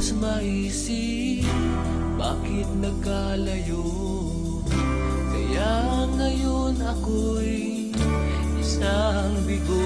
Lubos maisip Bakit nagkalayo? Kaya ngayon ako'y Isang bigo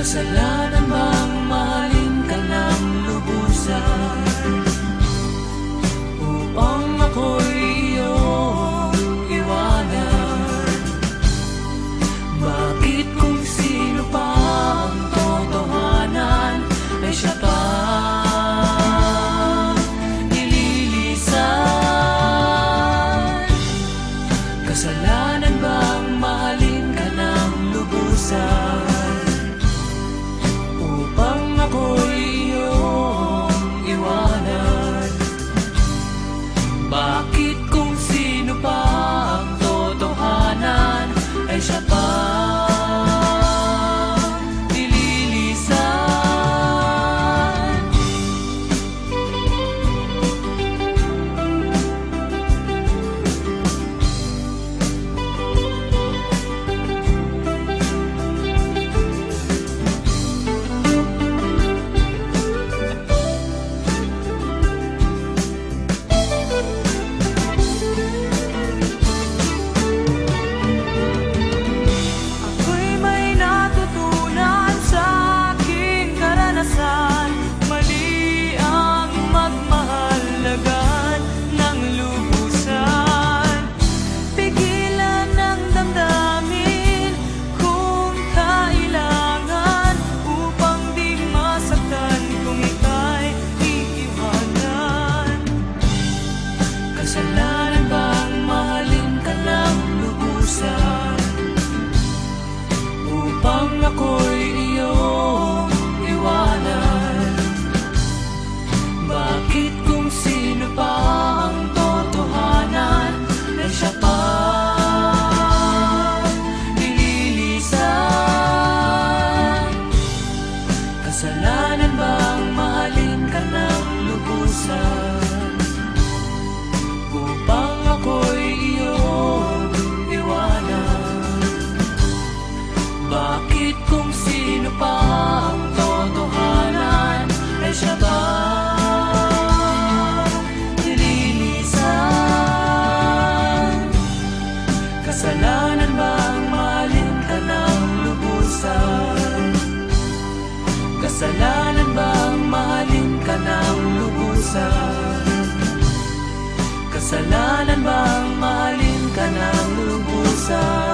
Kasalanan bang mahalin ka ng lubusan? Upang ako'y iyong iwanan? Bakit kung sino pa ang totohanan Ay siya pa Kasalanan bang mahalin ka ng lubusan? go. Kasalanan bang malin ka ng lubusan? Kasalanan bang mahalin ka ng lubusan? Kasalanan bang mahalin ka ng lubusan?